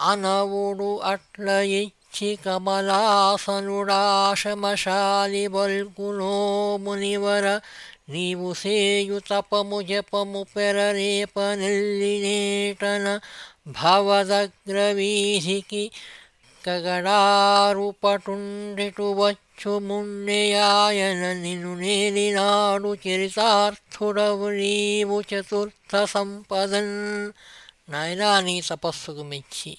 అనవుడు అట్ల ఇచ్చి కమలాసనుడాశమశాలి బల్కులో మునివర నీవు సేయు తపము జపము పెరరేప నెల్లినేటన భవదగ్రవీధికి కగడారుపటుండిటు వచ్చు మున్నెయాయన నిను నేలినాడు చరితార్థుడవు నీవు చతుర్థ సంపదన్ నాయనా నీ తపస్సుకు మెచ్చి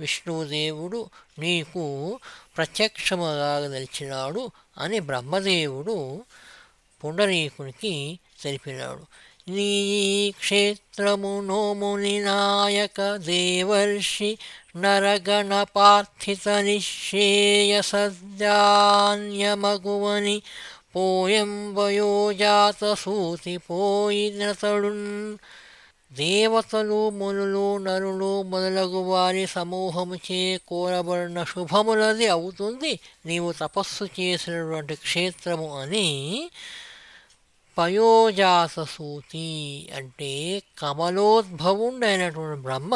విష్ణుదేవుడు నీకు ప్రత్యక్షముగా నిలిచినాడు అని బ్రహ్మదేవుడు పుండరీకునికి తెలిపినాడు. నీ క్షేత్రము నోముని నాయక దేవర్షి నరగణ పార్థిత నిశ్చేయ సద్యాన్యమగువని పోయంబయోజాత సూతి పోయినతడున్ దేవతలు మునులు నరులు మొదలగు వారి సమూహముచే కోరబడిన శుభములది అవుతుంది. నీవు తపస్సు చేసినటువంటి క్షేత్రము అని పయోజాసూతి అంటే కమలోద్భవుడైనటువంటి బ్రహ్మ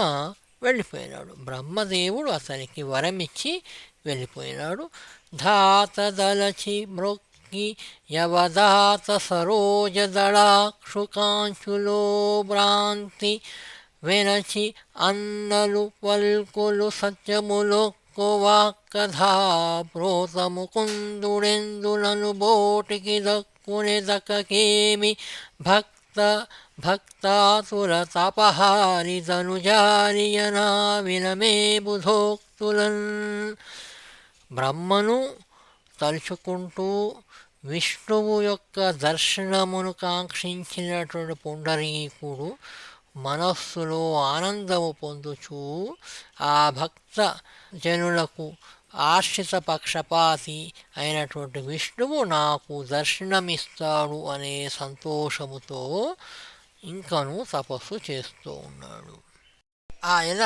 వెళ్ళిపోయినాడు. బ్రహ్మదేవుడు అతనికి వరమిచ్చి వెళ్ళిపోయినాడు. ధాతదలచి మృక్ యవదాత సరోజదళాక్షుకాంచులో భ్రాంతి వెనచి అన్నలు పల్కులు సత్యములొక్కువాక్కధా ప్రోతము కుందుడెందులను బోటికి దక్కుని దక్కకేమి భక్త భక్తాతుల తపహారి తనుజారియనా వినమే బుధోక్తులన్ బ్రహ్మను తలుచుకుంటూ విష్ణువు యొక్క దర్శనమును కాంక్షించినటువంటి పుండరీకుడు మనస్సులో ఆనందము పొందుచూ ఆ భక్త జనులకు ఆశ్రిత పక్షపాతి అయినటువంటి విష్ణువు నాకు దర్శనమిస్తాడు అనే సంతోషముతో ఇంకను తపస్సు చేస్తూ ఉన్నాడు. ఆయన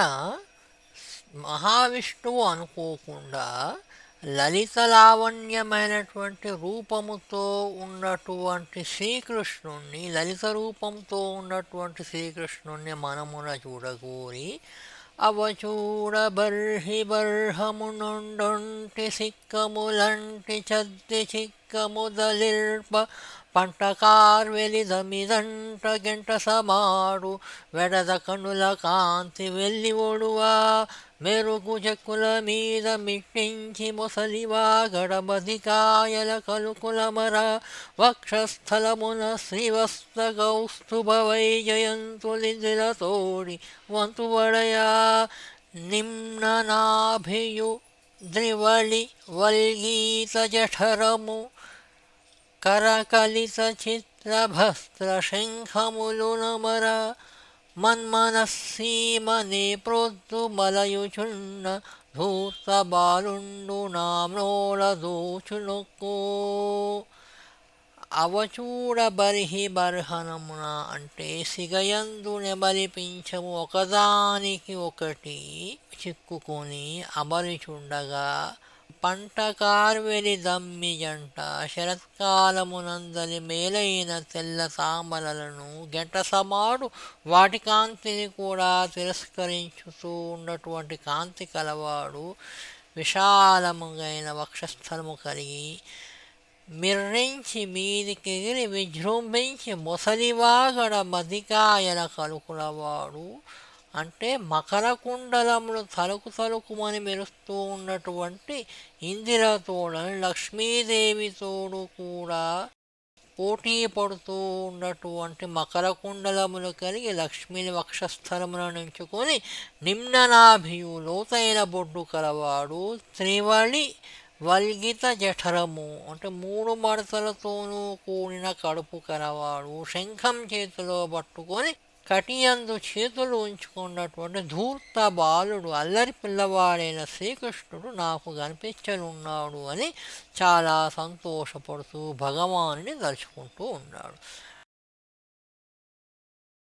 మహావిష్ణువు అనుకోకుండా లలిత లావణ్యమైనటువంటి రూపముతో ఉన్నటువంటి శ్రీకృష్ణుణ్ణి లలిత రూపంతో ఉన్నటువంటి శ్రీకృష్ణుణ్ణి మనమున చూడగోరి అవచూడ బర్హి బర్హమునుండొంటి సిక్కములంటి చద్ది చిక్కముదలిర్ప పంటకార్వెలిదమిదంట గంట సమాడు వెడద కనుల కాంతి వెళ్ళి ఒడువా మెరుగు చెక్కుల మీద మిట్టించి మొసలివా గడబదికాయల కలుకులమర వక్షస్థలమున శ్రీవస్త కౌస్తుభవై జయంతులిదిలతోడి వంతువడయా నిమ్ననాభియు ద్రివళి వల్గీత జఠరము కరకలిత చిత్రభస్త్ర నమర మన్మనస్సీమనే ప్రోద్దుమలయుచున్న ధూర్త బాలుండు నామ్నోళ అవచూడ బరిహి బర్హనమున అంటే సిగయందు నెబలిపించము ఒకదానికి ఒకటి చిక్కుకొని అమరిచుండగా పంట కార్వెలి దమ్మి జంట శరత్కాలమునందలి మేలైన తెల్ల సామలలను గంట సమాడు వాటి కాంతిని కూడా తిరస్కరించుతూ ఉన్నటువంటి కాంతి కలవాడు విశాలముగైన వక్షస్థలము కలిగి మిర్రించి మీదికి ఎగిరి విజృంభించి మొసలివాగడ మదికాయల కలుకులవాడు అంటే మకర కుండలములు తలకు తలుకుమని మెరుస్తూ ఉన్నటువంటి ఇందిరతోడని లక్ష్మీదేవితోడు కూడా పోటీ పడుతూ ఉన్నటువంటి మకర కుండలములు కలిగి లక్ష్మిని వక్షస్థలమున నుంచుకొని నిమ్ననాభియు లోతైన బొడ్డు కలవాడు త్రివళి వల్గిత జఠరము అంటే మూడు మడతలతోనూ కూడిన కడుపు కలవాడు శంఖం చేతిలో పట్టుకొని కటియందు చేతులు ఉంచుకున్నటువంటి ధూర్త బాలుడు అల్లరి పిల్లవాడైన శ్రీకృష్ణుడు నాకు కనిపించనున్నాడు అని చాలా సంతోషపడుతూ భగవానుని దలుచుకుంటూ ఉన్నాడు.